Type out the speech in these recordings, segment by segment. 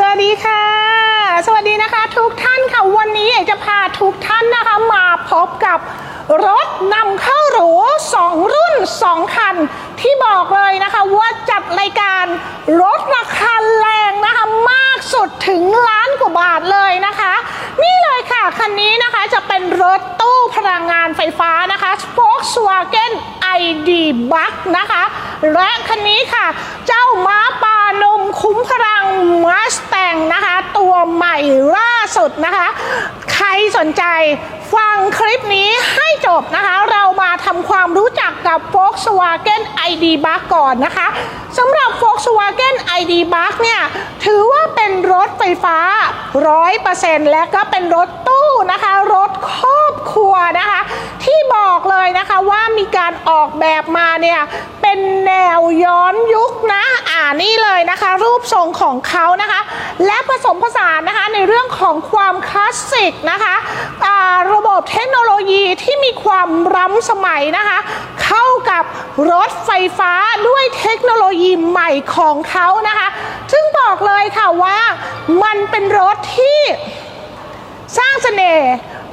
สวัสดีค่ะ สวัสดีนะคะทุกท่านค่ะ วันนี้เอกจะพาทุกท่านนะคะมาพบกับรถนำเข้าหรู2 รุ่น 2 คัน ที่บอกเลยนะคะว่าจัดรายการรถราคาแรงนะคะมากสุดถึงล้านกว่าบาทเลยนะคะ นี่เลยค่ะ คันนี้นะคะจะเป็นรถตู้พลังงานไฟฟ้านะคะ Volkswagen ID Bug นะคะ และคันนี้ค่ะ เจ้าม้าปา คุ้มพลังมาสแตงนะคะ ตัวใหม่ล่าสุดนะคะ ใครสนใจฟังคลิปนี้ให้จบนะคะ เรามาทำความรู้จักกับ Volkswagen ID Bug ก่อนนะคะสำหรับ Volkswagen ID Bug เนี่ยถือว่าเป็นรถไฟฟ้า 100%และก็เป็นรถตู้นะคะ รถครอบครัวนะคะ ที่บอกเลยนะคะว่ามีการออกแบบมาเนี่ย เป็นแนวย้อนยุคนะ อ่านี่เลยนะคะ รูปทรงของเขานะคะ และผสมผสานนะคะในเรื่องของความคลาสสิกนะคะอ่าระบบเทคโนโลยีที่มีความล้ำสมัยนะคะ เข้ากับรถไฟฟ้าด้วยเทคโนโลยีใหม่ของเขานะคะ ซึ่งบอกเลยค่ะว่ามันเป็นรถที่สร้างเสน่ห์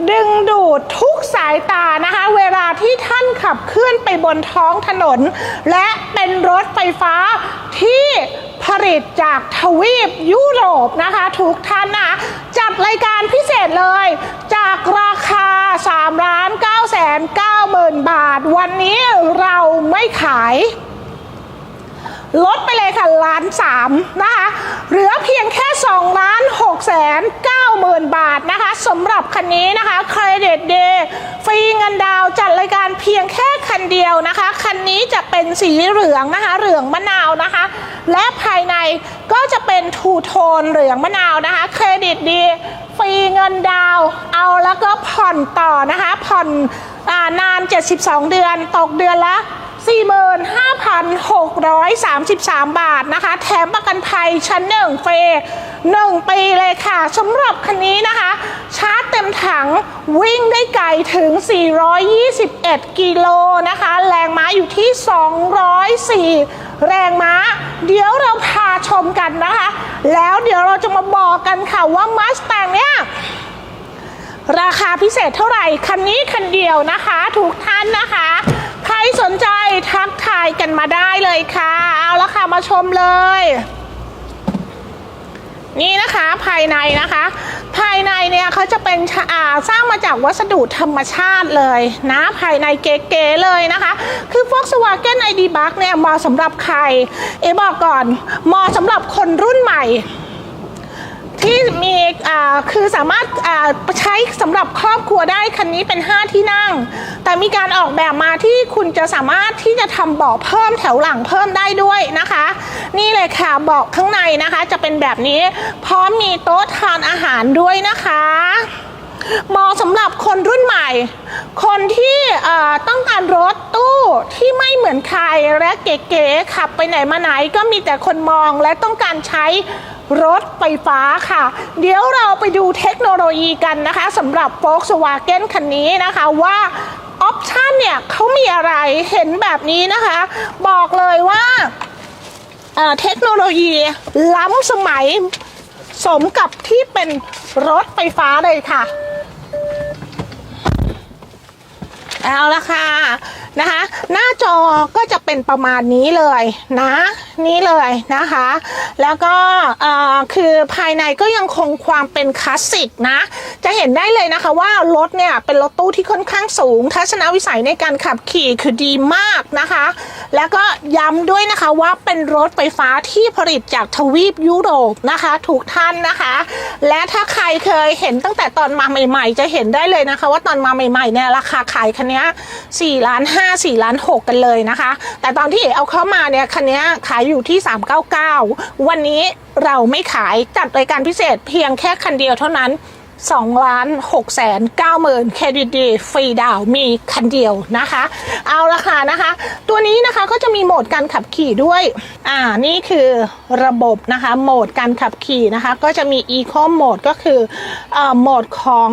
ดึงดูดทุกสายตานะคะ เวลาที่ท่านขับเคลื่อนไปบนท้องถนน และเป็นรถไฟฟ้าที่ผลิตจากทวีปยุโรปนะคะ ทุกท่านนะจัดรายการพิเศษเลย จากราคา3ล้าน9แสน9หมื่นบาท วันนี้เราไม่ขาย ลดไปเลยค่ะล้านสามนะคะเหลือเพียงแค่2ล้าน6แสน9หมื่นบาทนะคะสำหรับคันนี้นะคะเครดิตเดย์ฟรีเงินดาวจัดรายการเพียงแค่คันเดียวนะคะ คันนี้จะเป็นสีเหลืองนะคะ เหลืองมะนาวนะคะ และภายในก็จะเป็นทูโทนเหลืองมะนาวนะคะ เครดิตดีฟรีเงินดาวเอาแล้วก็ผ่อนต่อนะคะ ผ่อนอานาน 72 เดือนตกเดือนละ 45,633 บาทนะคะ แถมประกันภัยชั้นหนึ่งเฟหนึ่งปีเลยค่ะสำหรับคันนี้นะคะ ชาร์จเต็มถังวิ่งได้ไกลถึง 421 กิโลนะคะ แรงม้าอยู่ที่ 204 แรงม้า เดี๋ยวเราพาชมกันนะคะ แล้วเดี๋ยวเราจะมาบอกกันค่ะว่ามัส t ต n เนี่ยราคาพิเศษเท่าไหร่ คันนี้คันเดียวนะคะ ทุกท่านนะคะ สนใจทักทายกันมาได้เลยค่ะ เอาละค่ะมาชมเลย นี่นะคะภายในนะคะ ภายในเนี่ยเขาจะเป็นสร้างมาจากวัสดุธรรมชาติเลยนะภายในเก๋ๆเลยนะคะ คือ Volkswagen ID Bug เนี่ยเหมาะสำหรับใคร เอบอกก่อนเหมาะสำหรับคนรุ่นใหม่ ที่มีอ่าคือสามารถอ่าใช้สำหรับครอบครัวได้คันนี้เป็น 5 ที่นั่ง แต่มีการออกแบบมาที่คุณจะสามารถที่จะทำเบาะเพิ่มแถวหลังเพิ่มได้ด้วยนะคะ นี่เลยค่ะเบาะข้างในนะคะ จะเป็นแบบนี้พร้อมมีโต๊ะทานอาหารด้วยนะคะเหมาะสำหรับคนรุ่นใหม่ คนที่ต้องการรถตู้ที่ไม่เหมือนใครและเก๋ๆขับไปไหนมาไหนก็มีแต่คนมองและต้องการใช้ รถไฟฟ้าค่ะ เดี๋ยวเราไปดูเทคโนโลยีกันนะคะสำหรับ Volkswagen คันนี้นะคะว่าออปชันเนี่ยเขามีอะไรเห็นแบบนี้นะคะ บอกเลยว่าเทคโนโลยีล้ำสมัยสมกับที่เป็นรถไฟฟ้าเลยค่ะ เอาละค่ะ นะคะ หน้าจอก็จะเป็นประมาณนี้เลยนะ นี่เลยนะคะ แล้วก็คือภายในก็ยังคงความเป็นคลาสสิกนะ จะเห็นได้เลยนะคะว่ารถเนี่ยเป็นรถตู้ที่ค่อนข้างสูง ทัศนวิสัยในการขับขี่คือดีมากนะคะ แล้วก็ย้ำด้วยนะคะว่าเป็นรถไฟฟ้าที่ผลิตจากทวีปยุโรปนะคะถูกท่านนะคะ และถ้าใครเคยเห็นตั้งแต่ตอนมาใหม่ ๆ จะเห็นได้เลยนะคะ ว่าตอนมาใหม่ๆเนี่ยราคาขายคันนี้ย4ล้าน5 4ล้าน6กันเลยนะคะ แต่ตอนที่เอเอาเข้ามาเนี่ยคันนี้ขายอยู่ที่ 399 วันนี้เราไม่ขายจัดรายการพิเศษเพียงแค่คันเดียวเท่านั้น2ล้าน6แสน9หมื่นเครดิตดีฟรีดาวมีคันเดียวนะคะ เอาละค่ะนะคะ ตัวนี้นะคะก็จะมีโหมดการขับขี่ด้วย อ่านี่คือระบบนะคะ โหมดการขับขี่นะคะ ก็จะมี Eco Mode ก็คือเอ่อโหมดของ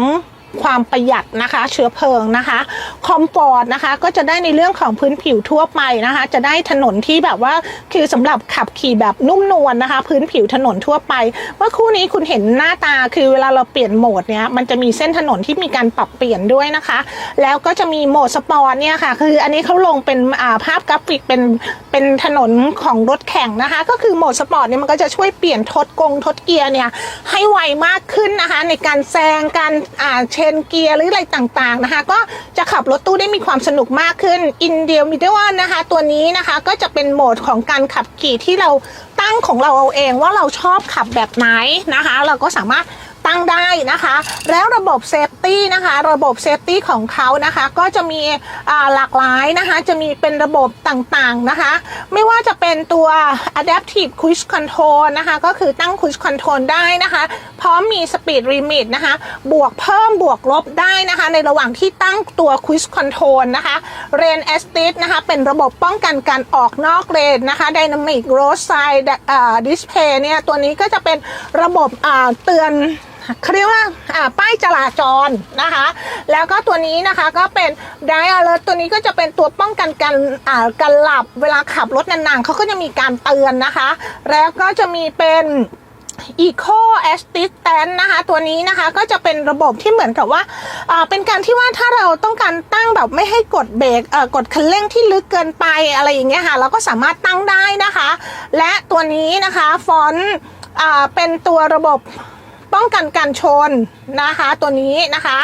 ความประหยัดนะคะ เชื้อเพลิงนะคะคอมฟอร์ตนะคะก็จะได้ในเรื่องของพื้นผิวทั่วไปนะคะ จะได้ถนนที่แบบว่าคือสำหรับขับขี่แบบนุ่มนวลนะคะ พื้นผิวถนนทั่วไปเมื่อคู่นี้คุณเห็นหน้าตาคือเวลาเราเปลี่ยนโหมดเนี่ยมันจะมีเส้นถนนที่มีการปรับเปลี่ยนด้วยนะคะ แล้วก็จะมีโหมดสปอร์ตเนี่ยค่ะ คืออันนี้เขาลงเป็นาภาพกราฟิกเป็นเป็นถนนของรถแข่งนะคะ ก็คือโหมดสปอร์ตเนี่ยมันก็จะช่วยเปลี่ยนทดกงทดเกียร์เนี่ยให้ไวมากขึ้นนะคะ ในการแซงการอ่าเชนเกียร์หรืออะไรต่างๆนะคะ ก็จะขับรถตู้ได้มีความสนุกมากขึ้นอินเดียมิเดวนะคะ ตัวนี้นะคะก็จะเป็นโหมดของการขับขี่ที่เราตั้งของเราเอาเองว่าเราชอบขับแบบไหนนะคะ เราก็สามารถ ตั้งได้นะคะ แล้วระบบเซฟตี้นะคะ ระบบเซฟตี้ของเขานะคะ ก็จะมีหลากหลายนะคะ จะมีเป็นระบบต่างๆนะคะ ไม่ว่าจะเป็นตัว adaptive cruise control นะคะ ก็คือตั้ง cruise control ได้นะคะ พร้อมมี speed limit นะคะ บวกเพิ่มบวกลบได้นะคะ ในระหว่างที่ตั้งตัว cruise control นะคะ rain assist นะคะ เป็นระบบป้องกันการออกนอกเลนนะคะ dynamic roadside display เนี่ย ตัวนี้ก็จะเป็นระบบเตือน เขาเรียกว่าป้ายจราจรนะคะ แล้วก็ตัวนี้นะคะก็เป็น Drive Alert ตัวนี้ก็จะเป็นตัวป้องกันการอ่าการหลับเวลาขับรถนานๆเขาก็จะมีการเตือนนะคะ แล้วก็จะมีเป็น Eco Assistant นะคะ ตัวนี้นะคะก็จะเป็นระบบที่เหมือนกับว่าเป็นการที่ว่าถ้าเราต้องการตั้งแบบไม่ให้กดเบรกกดคันเร่งที่ลึกเกินไปอะไรอย่างเงี้ยค่ะ เราก็สามารถตั้งได้นะคะ และตัวนี้นะคะฟอนต์อ่าเป็นตัวระบบ ป้องกันการชนนะคะตัวนี้นะคะ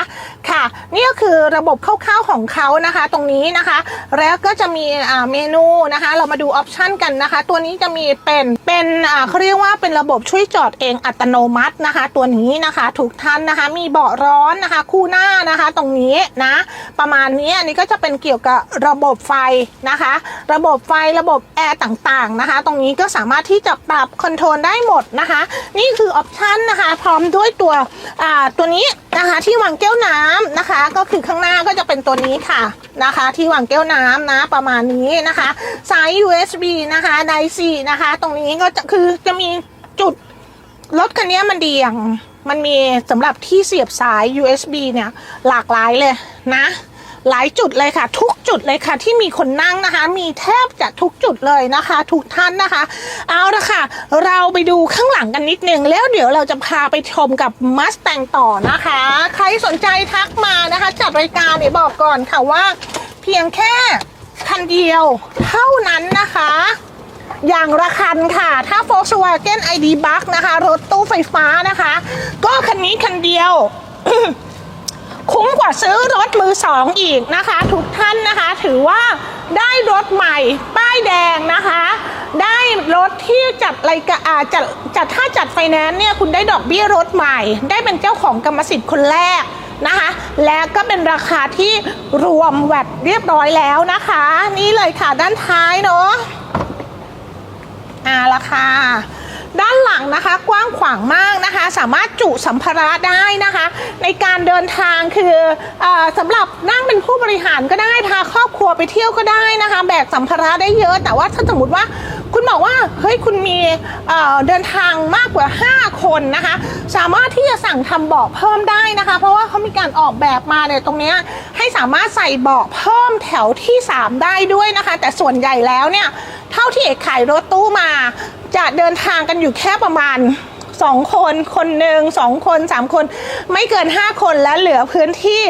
ค่ะ นี่ก็คือระบบคร่าวๆของเขานะคะ ตรงนี้นะคะ แล้วก็จะมีเมนูนะคะ เรามาดูออปชันกันนะคะ ตัวนี้จะมีเป็นเป็นอ่าเขาเรียกว่าเป็นระบบช่วยจอดเองอัตโนมัตินะคะ ตัวนี้นะคะถูกท่านนะคะ มีเบาะร้อนนะคะ คู่หน้านะคะ ตรงนี้นะ ประมาณนี้อันนี้ก็จะเป็นเกี่ยวกับระบบไฟนะคะ ระบบไฟระบบแอร์ต่างๆนะคะ ตรงนี้ก็สามารถที่จะปรับคอนโทรลได้หมดนะคะ นี่คือออปชันนะคะพร้อมด้วยตัวอ่าตัวนี้นะคะที่วางแก้วน้ำนะคะ ก็คือข้างหน้าก็จะเป็นตัวนี้ค่ะนะคะ ที่วางแก้วน้ำนะประมาณนี้นะคะสาย USB นะคะไดซีนะคะ ตรงนี้ก็จะคือจะมีจุดรถคันนี้มันดีอย่างมันมีสำหรับที่เสียบสาย USB เนี่ยหลากหลายเลยนะ หลายจุดเลยค่ะ ทุกจุดเลยค่ะที่มีคนนั่งนะคะ มีแทบจะทุกจุดเลยนะคะ ทุกท่านนะคะ เอาละค่ะ เราไปดูข้างหลังกันนิดนึง แล้วเดี๋ยวเราจะพาไปชมกับมัส a n งต่อนะคะ ใครสนใจทักมานะคะ จัดรายการเนี่ยบอกก่อนค่ะว่า เพียงแค่คันเดียวเท่านั้นนะคะอย่างละคันค่ะ ถ้า Volkswagen ID Bug นะคะ รถตู้ไฟฟ้านะคะ ก็คันนี้คันเดียว คุ้มกว่าซื้อรถมือสองอีกนะคะ ทุกท่านนะคะถือว่าได้รถใหม่ป้ายแดงนะคะ ได้รถที่จัดรายการอ่าจัดจัดถ้าจัดไฟแนนซ์เนี่ยคุณได้ดอกเบี้ยรถใหม่ ได้เป็นเจ้าของกรรมสิทธิ์คนแรกนะคะ และก็เป็นราคาที่รวมแวดเรียบร้อยแล้วนะคะ นี่เลยค่ะด้านท้ายเนาะอ่าละค่ะ ด้านหลังนะคะกว้างขวางมากนะคะ สามารถจุสัมภาระได้นะคะ ในการเดินทางคืออสำหรับนั่งเป็นผู้บริหารก็ได้พาครอบครัวไปเที่ยวก็ได้นะคะ แบกสัมภาระได้เยอะ แต่ว่าถ้าสมมติว่าคุณบอกว่าเฮ้ยคุณมีเดินทางมากกว่า 5 คนนะคะ สามารถที่จะสั่งทำเบาะเพิ่มได้นะคะ เพราะว่าเขามีการออกแบบมาเนี่ยตรงนี้ให้สามารถใส่เบาะเพิ่มแถวที่ 3 ได้ด้วยนะคะ แต่ส่วนใหญ่แล้วเนี่ยเท่าที่เอกขายรถตู้มา จะเดินทางกันอยู่แค่ประมาณ2คนคนหนึ่งสองคนสามคน ไม่เกิน5คนและเหลือพื้นที่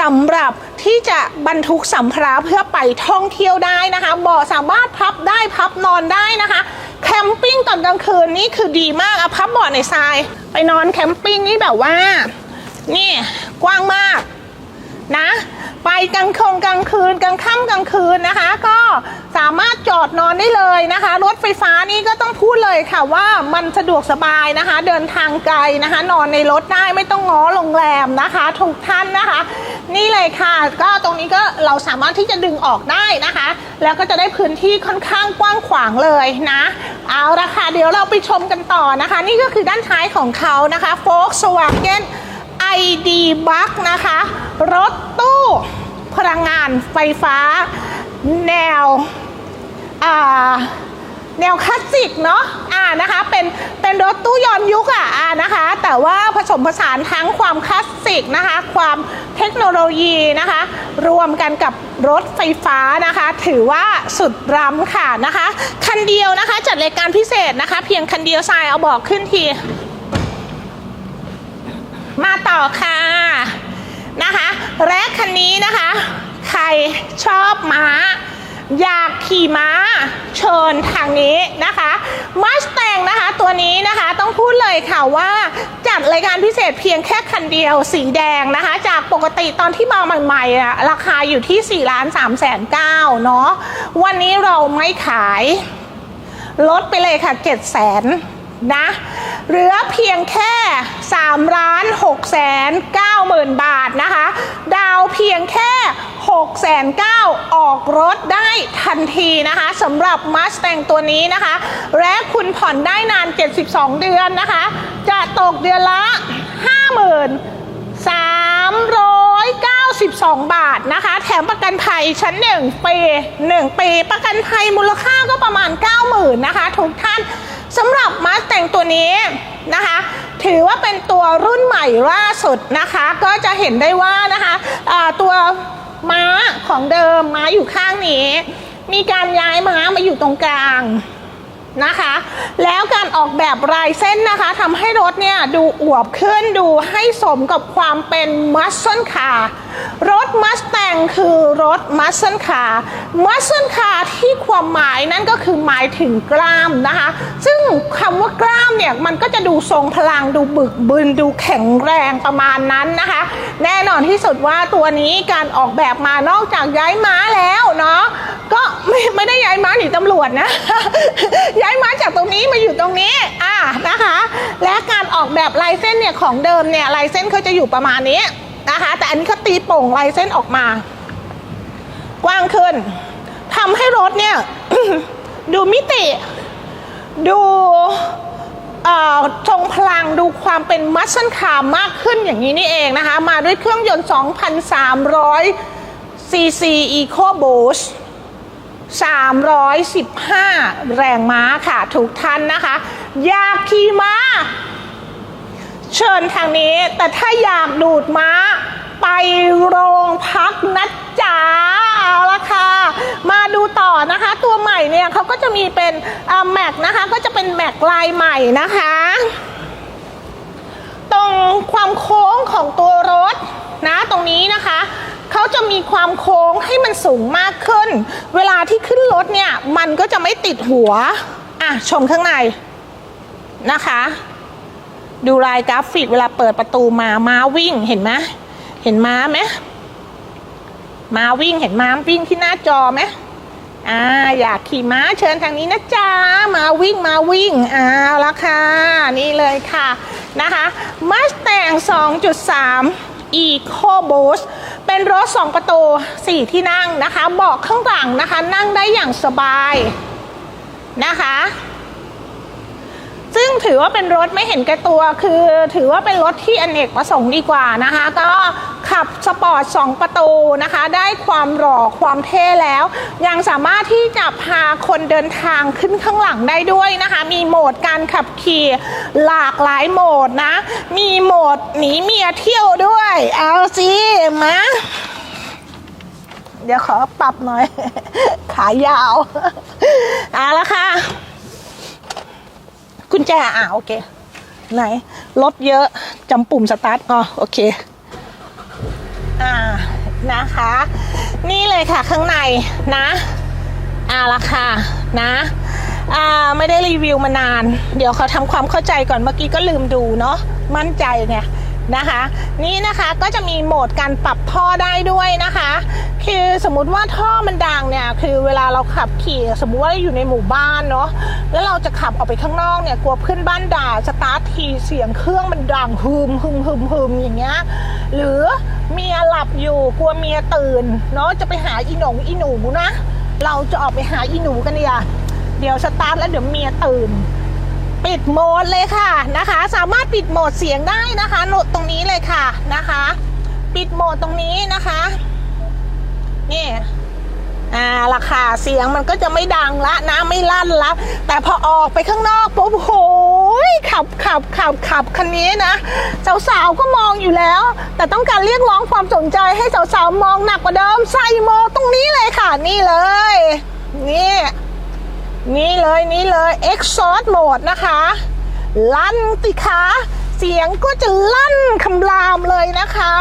สำหรับที่จะบรรทุกสัมภาระเพื่อไปท่องเที่ยวได้นะคะเบาะสามารถพับได้พับนอนได้นะคะแคมปิ้งตอนกลางคืนนี่คือดีมากอะพับเบาะในทราย ไปนอนแคมปิ้งนี่แบบว่า นี่กว้างมาก นะ ไปกลางคงกลางคืนกลางค่ำกลางคืนนะคะ ก็สามารถจอดนอนได้เลยนะคะ รถไฟฟ้านี่ก็ต้องพูดเลยค่ะว่ามันสะดวกสบายนะคะ เดินทางไกลนะคะ นอนในรถได้ไม่ต้องง้อโรงแรมนะคะทุกท่านนะคะ นี่เลยค่ะ ก็ตรงนี้ก็เราสามารถที่จะดึงออกได้นะคะ แล้วก็จะได้พื้นที่ค่อนข้างกว้างขวางเลยนะเอาละค่ะเดี๋ยวเราไปชมกันต่อนะคะ นี่ก็คือด้านท้ายของเขานะคะ Volkswagen ID Bug น ดีบักนะคะ รถตู้พลังงานไฟฟ้า แนวอ่าแนวคลาสสิกเนาะอ่านะคะเป็นเป็นรถตู้ย้อนยุคอะอ่านะคะ แต่ว่าผสมผสานทั้งความคลาสสิกนะคะ ความเทคโนโลยีนะคะ รวมกันกับรถไฟฟ้านะคะ ถือว่าสุดล้ำค่ะนะคะ คันเดียวนะคะ จัดรายการพิเศษนะคะ เพียงคันเดียวทรายเอาบอกขึ้นที มาต่อค่ะนะคะและคันนี้นะคะ ใครชอบม้า อยากขี่ม้าเชิญทางนี้นะคะมาสแตงนะคะตัวนี้นะคะต้องพูดเลยค่ะว่าจัดรายการพิเศษเพียงแค่คันเดียวสีแดงนะคะ จากปกติตอนที่มาใหม่ๆอะราคาอยู่ที่4ล้าน3แสน9เนาะวันนี้เราไม่ขายลดไปเลยค่ะ7 0 0แสนนะ เหลือเพียงแค่3ล้าน6แสน9หมื่นบาทนะคะ ดาวเพียงแค่6แสน9ออกรถได้ทันทีนะคะสำหรับ Mustang ตัวนี้นะคะ และคุณผ่อนได้นาน 72 เดือนนะคะ จะตกเดือนละ 5392 บาทนะคะ แถมประกันภัยชั้น 1 ปี 1 ปี ประกันภัยมูลค่าก็ประมาณ 90,000นะคะทุกท่าน สำหรับมาสแต่งตัวนี้นะคะ ถือว่าเป็นตัวรุ่นใหม่ล่าสุดนะคะ ก็จะเห็นได้ว่านะคะตัวม้าของเดิมม้าอยู่ข้างนี้ มีการย้ายม้ามาอยู่ตรงกลางนะคะ แล้วการออกแบบลายเส้นนะคะทำให้รถเนี่ยดูอวบขึ้นดูให้สมกับความเป็นมัสเซนคาร์ รถมัสแตงคือรถมัสเซนคาร์มัสเซนคาร์ที่ความหมายนั่นก็คือหมายถึงกล้ามนะคะ ซึ่งคำว่ากล้ามเนี่ย มันก็จะดูทรงพลังดูบึกบึนดูแข็งแรงประมาณนั้นนะคะ แน่นอนที่สุดว่าตัวนี้การออกแบบมานอกจากย้ายม้าแล้วเนาะก็ไม่ไม่ได้ย้ายม้าหนีตำรวจนะ ย้ายม้าจากตรงนี้มาอยู่ตรงนี้อ่านะคะ และการออกแบบลายเส้นเนี่ยของเดิมเนี่ยลายเส้นเขาจะอยู่ประมาณนี้ นะคะ แต่อันนี้เขาตีโป่งลายเส้นออกมา กว้างขึ้นทำให้รถเนี่ย ดูมิติ ดูทรงพลังดูความเป็นมัสเซนคาร์มากขึ้นอย่างนี้นี่เองนะคะ มาด้วยเครื่องยนต์ 2,300ซีซี Eco Boost 315 แรงม้าค่ะทุกท่านนะคะอยากขี่ม้า เชิญทางนี้ แต่ถ้าอยากดูดม้า ไปโรงพักนะจ๊ะเอาละค่ะมาดูต่อนะคะ ตัวใหม่เนี่ยเขาก็จะมีเป็นแม็กนะคะ ก็จะเป็นแม็กลายใหม่นะคะ ตรงความโค้งของตัวรถนะตรงนี้นะคะเขาจะมีความโค้งให้มันสูงมากขึ้น เวลาที่ขึ้นรถเนี่ย มันก็จะไม่ติดหัว อะ ชมข้างในนะคะ ดูลายกราฟิกเวลาเปิดประตูมาม้าวิ่งเห็นไหมเห็นม้าไหมม้าวิ่งเห็นม้าวิ่งที่หน้าจอไหมอ่าอยากขี่ม้าเชิญทางนี้นะจ๊ะมาวิ่งมาวิ่งเอาละค่ะ นี่เลยค่ะนะคะมาสแตง2.3 Eco Boost เป็นรถ 2 ประตู 4 ที่นั่งนะคะ เบาะข้างหลังนะคะ นั่งได้อย่างสบายนะคะ ซึ่งถือว่าเป็นรถไม่เห็นแก่ตัว คือถือว่าเป็นรถที่อเนกประสงค์ดีกว่านะคะ ก็ขับสปอร์ต 2 ประตูนะคะ ได้ความหล่อความเท่แล้ว ยังสามารถที่จะพาคนเดินทางขึ้นข้างหลังได้ด้วยนะคะ มีโหมดการขับขี่หลากหลายโหมดนะ มีโหมดหนีเมียเที่ยวด้วยเอาสิมาเดี๋ยวขอปรับหน่อย ขายาว เอาละค่ะ กุญแจอะโอเค ไหนรถเยอะจำปุ่มสตาร์ทอ๋อโอเค อ่านะคะ นี่เลยค่ะข้างในนะอ่าละค่ะนะอ่าไม่ได้รีวิวมานาน เดี๋ยวเขาทำความเข้าใจก่อนเมื่อกี้ก็ลืมดูเนาะมั่นใจไง นะคะ นี่นะคะก็จะมีโหมดการปรับท่อได้ด้วยนะคะ คือสมมุติว่าท่อมันดังเนี่ยคือเวลาเราขับขี่สมมุติว่าอยู่ในหมู่บ้านเนาะแล้วเราจะขับออกไปข้างนอกเนี่ยกลัวเพื่อนบ้านด่าสตาร์ททีเสียงเครื่องมันดังฮึมฮึมฮึมฮึมอย่างเงี้ยหรือเมียหลับอยู่กลัวเมียตื่นเนาะจะไปหาอีหนงอีหนูนะ เราจะออกไปหาอีหนูกันเนี่ยเดี๋ยวสตาร์ทแล้วเดี๋ยวเมียตื่น ปิดโหมดเลยค่ะนะคะ สามารถปิดโหมดเสียงได้นะคะโนตรงนี้เลยค่ะนะคะ ปิดโหมดตรงนี้นะคะนี่อ่าราคาเสียงมันก็จะไม่ดังละนะไม่ลั่นละแต่พอออกไปข้างนอกปุ๊บโหยขับขับขับขับคันนี้นะสาวๆก็มองอยู่แล้ว แต่ต้องการเรียกร้องความสนใจให้สาวๆมองหนักกว่าเดิมใส่โมตรงนี้เลยค่ะนี่เลยนี่ นี่เลยนี่เลย Exhaust Mode นะคะ ลั่นติคะเสียงก็จะลั่นคำรามเลยนะคะ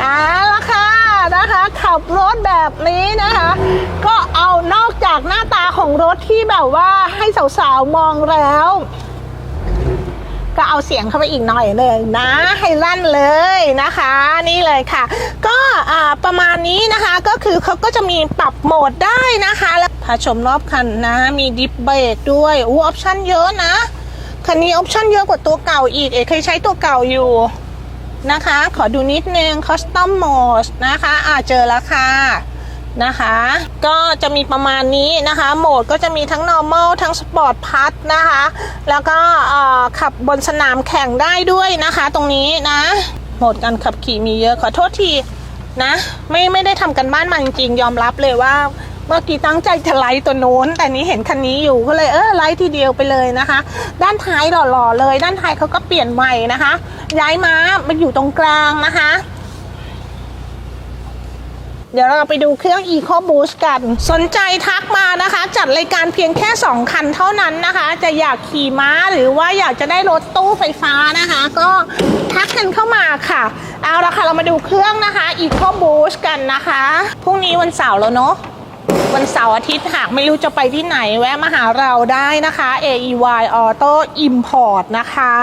เอาละค่ะนะคะ ขับรถแบบนี้นะคะ ก็เอานอกจากหน้าตาของรถที่แบบว่าให้สาวๆ มองแล้ว ก็เอาเสียงเข้าไปอีกหน่อยเลยนะ ให้ลั่นเลยนะคะ นี่เลยค่ะ ก็ประมาณนี้นะคะก็คือเขาก็จะมีปรับโหมดได้นะคะแล้ว พาชมรอบคันนะ มีดิฟเบรกด้วยอู้ออปชั่นเยอะนะ คันนี้ออปชั่นเยอะกว่าตัวเก่าอีก เอกเคยใช้ตัวเก่าอยู่นะคะ ขอดูนิดนึง Custom Mode นะคะ อ่าเจอแล้วค่ะนะคะ ก็จะมีประมาณนี้นะคะ โหมดก็จะมีทั้ง normal ทั้ง sport plus นะคะ แล้วก็ขับบนสนามแข่งได้ด้วยนะคะ ตรงนี้นะ โหมดการขับขี่มีเยอะขอโทษทีนะ ไม่ไม่ได้ทำกันบ้านมาจริงๆยอมรับเลยว่า เมื่อกี้ตั้งใจจะไลท์ตัวโน้น แต่นี้เห็นคันนี้อยู่ก็เลยเออไลท์ทีเดียวไปเลยนะคะ ด้านท้ายหล่อๆเลย ด้านท้ายเขาก็เปลี่ยนใหม่นะคะ ย้ายม้ามาอยู่ตรงกลางนะคะ เดี๋ยวเราไปดูเครื่อง Eco Boost กัน สนใจทักมานะคะ จัดรายการเพียงแค่ 2 คันเท่านั้นนะคะ จะอยากขี่ม้าหรือว่าอยากจะได้รถตู้ไฟฟ้านะคะ ก็ทักกันเข้ามาค่ะเอาละค่ะเรามาดูเครื่องนะคะ Eco Boost กันนะคะพรุ่งนี้วันเสาร์แล้วเนาะ วันเสาร์อาทิตย์หากไม่รู้จะไปที่ไหนแวะมาหาเราได้นะคะ AEY Auto Import นะคะ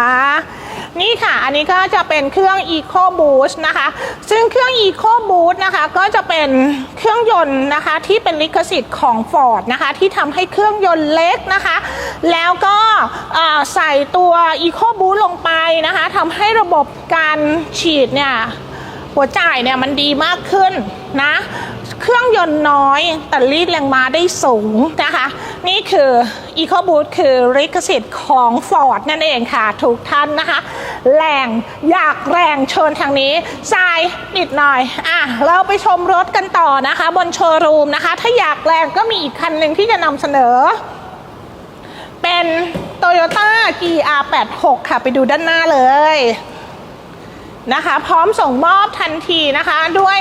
นี่ค่ะ อันนี้ก็จะเป็นเครื่อง Eco Boost นะคะ ซึ่งเครื่อง Eco Boost นะคะก็จะเป็นเครื่องยนต์นะคะที่เป็นลิขสิทธิ์ของ Ford นะคะที่ทำให้เครื่องยนต์เล็กนะคะ แล้วก็ใส่ตัว Eco Boost ลงไปนะคะทำให้ระบบการฉีดเนี่ยหัวจ่ายเนี่ยมันดีมากขึ้นนะ เครื่องยนต์น้อย แต่รีดแรงม้าได้สูงนะคะ นี่คือ EcoBoost คือลิขสิทธิ์ของ Ford นั่นเองค่ะ ทุกท่านนะคะ แรงอยากแรงเชิญทางนี้ทรายปิดหน่อย อะ เราไปชมรถกันต่อนะคะ บนโชว์รูมนะคะ ถ้าอยากแรงก็มีอีกคันหนึ่งที่จะนำเสนอ เป็น Toyota GR86 ค่ะ ไปดูด้านหน้าเลย นะคะ พร้อมส่งมอบทันทีนะคะ ด้วย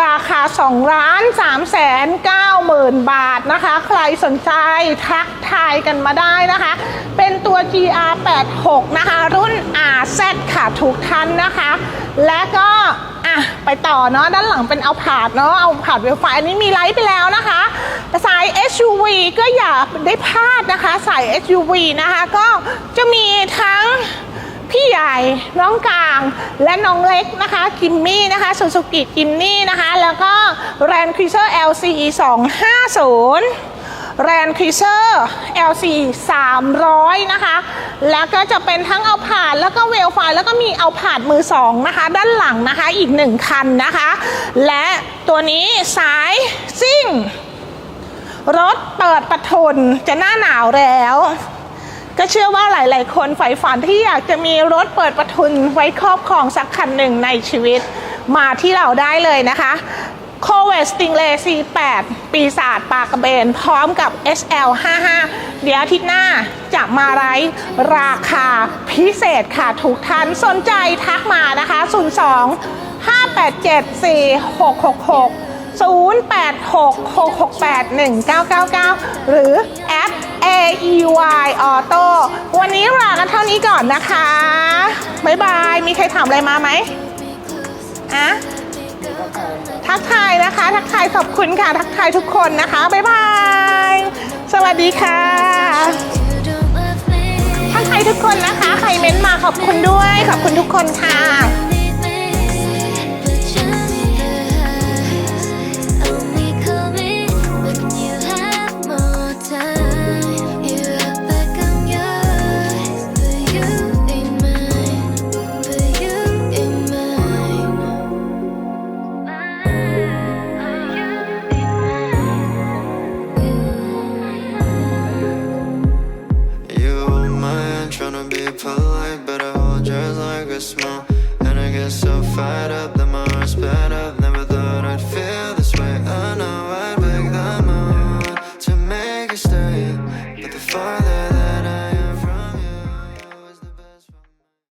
ราคา2ล้าน3แสน9หมื่นบาทนะคะ ใครสนใจทักทายกันมาได้นะคะ เป็นตัว GR86 นะคะ รุ่น RZ ค่ะทุกท่านนะคะ และก็อะไปต่อเนาะด้านหลังเป็นเอาผาดเนาะเอาผาดเวลไฟอันนี้มีไลท์ไปแล้วนะคะแต่สาย SUV ก็อย่าได้พลาดนะคะ สาย SUV นะคะ ก็จะมีทั้ง พี่ใหญ่น้องกลางและน้องเล็กนะคะกิมมี่นะคะซูซูกิกิมนี่นะคะ แล้วก็แรนค r ิเซอร์ LCE 250แรนค r ิเซอร์ LCE 300 นะคะ แล้วก็จะเป็นทั้งเอาผาดแล้วก็เวลไฟแล้วก็มีเอาผาดมือสองนะคะ ด้านหลังนะคะอีกหนึ่งคันนะคะ และตัวนี้สายซิ่ง รถเปิดประทุนจะหน้าหนาวแล้ว ก็เชื่อว่าหลาย ๆ คนใฝ่ฝันที่อยากจะมีรถเปิดประทุนไว้ครอบครองสักคันหนึ่งในชีวิตมาที่เราได้เลยนะคะโคเวสติงเล C8 ปีศาจปากกระเบน พร้อมกับ SL55 เดี๋ยวอาทิตย์หน้าจะมาไร้ราคาพิเศษค่ะทุกท่านสนใจทักมานะคะ 02 587 4666 0866681999 หรือ AEY Auto วันนี้ลากันเท่านี้ก่อนนะคะ บ๊ายบาย มีใครถามอะไรมาไหมอะทักทายนะคะ ทักทายขอบคุณค่ะ ทักทายทุกคนนะคะ บ๊ายบาย สวัสดีค่ะ ทักทายทุกคนนะคะ ใครเม้นต์มาขอบคุณด้วย ขอบคุณทุกคนค่ะ